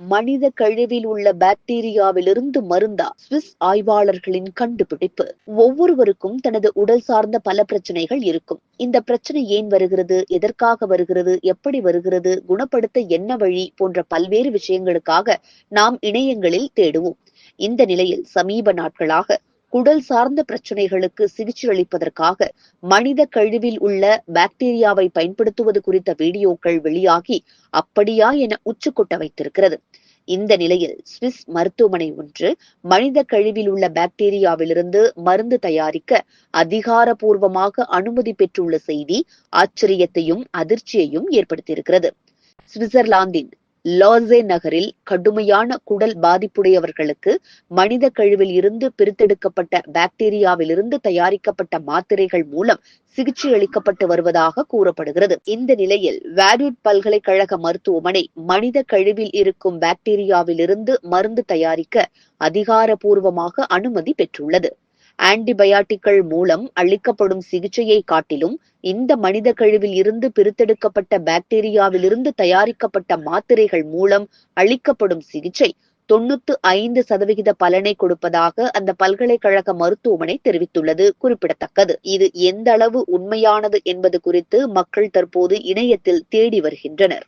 மனித கழிவில் உள்ள பாக்டீரியாவிலிருந்து மருந்தா சுவிஸ் ஆய்வாளர்களின் கண்டுபிடிப்பு. ஒவ்வொருவருக்கும் தனது உடல் சார்ந்த பல பிரச்சனைகள் இருக்கும். இந்த பிரச்சனை ஏன் வருகிறது? எதற்காக வருகிறது? எப்படி வருகிறது? குணப்படுத்த என்ன வழி? போன்ற பல்வேறு விஷயங்களுக்காக நாம் இணையங்களில் தேடுவோம். இந்த நிலையில் சமீப நாட்களாக குடல் சார்ந்த பிரச்சனைகளுக்கு சிகிச்சை அளிப்பதற்காக மனித கழிவில் உள்ள பாக்டீரியாவை பயன்படுத்துவது குறித்த வீடியோக்கள் வெளியாகி அப்படியா என உச்சுக்கொட்ட வைத்திருக்கிறது. இந்த நிலையில் சுவிஸ் மருத்துவமனை ஒன்று மனித கழிவில் உள்ள பாக்டீரியாவிலிருந்து மருந்து தயாரிக்க அதிகாரபூர்வமாக அனுமதி பெற்றுள்ள செய்தி ஆச்சரியத்தையும் அதிர்ச்சியையும் ஏற்படுத்தியிருக்கிறது. சுவிட்சர்லாந்தின் லாசே நகரில் கடுமையான குடல் பாதிப்புடையவர்களுக்கு மனித கழிவில் இருந்து பிரித்தெடுக்கப்பட்ட பாக்டீரியாவிலிருந்து தயாரிக்கப்பட்ட மாத்திரைகள் மூலம் சிகிச்சை அளிக்கப்பட்டு வருவதாக கூறப்படுகிறது. இந்த நிலையில் வேரிட் பல்கலைக்கழக மருத்துவமனை மனித கழிவில் இருக்கும் பாக்டீரியாவிலிருந்து மருந்து தயாரிக்க அதிகாரப்பூர்வமாக அனுமதி பெற்றுள்ளது. ஆன்டிபயாட்டிக்கள் மூலம் அளிக்கப்படும் சிகிச்சையை காட்டிலும் இந்த மனித கழிவில் இருந்து பிரித்தெடுக்கப்பட்ட பாக்டீரியாவிலிருந்து தயாரிக்கப்பட்ட மாத்திரைகள் மூலம் அளிக்கப்படும் சிகிச்சை தொண்ணூத்து ஐந்து சதவிகித பலனை கொடுப்பதாக அந்த பல்கலைக்கழக மருத்துவமனை தெரிவித்துள்ளது. குறிப்பிடத்தக்கது. இது எந்த அளவு உண்மையானது என்பது குறித்து மக்கள் தற்போது இணையத்தில் தேடி வருகின்றனர்.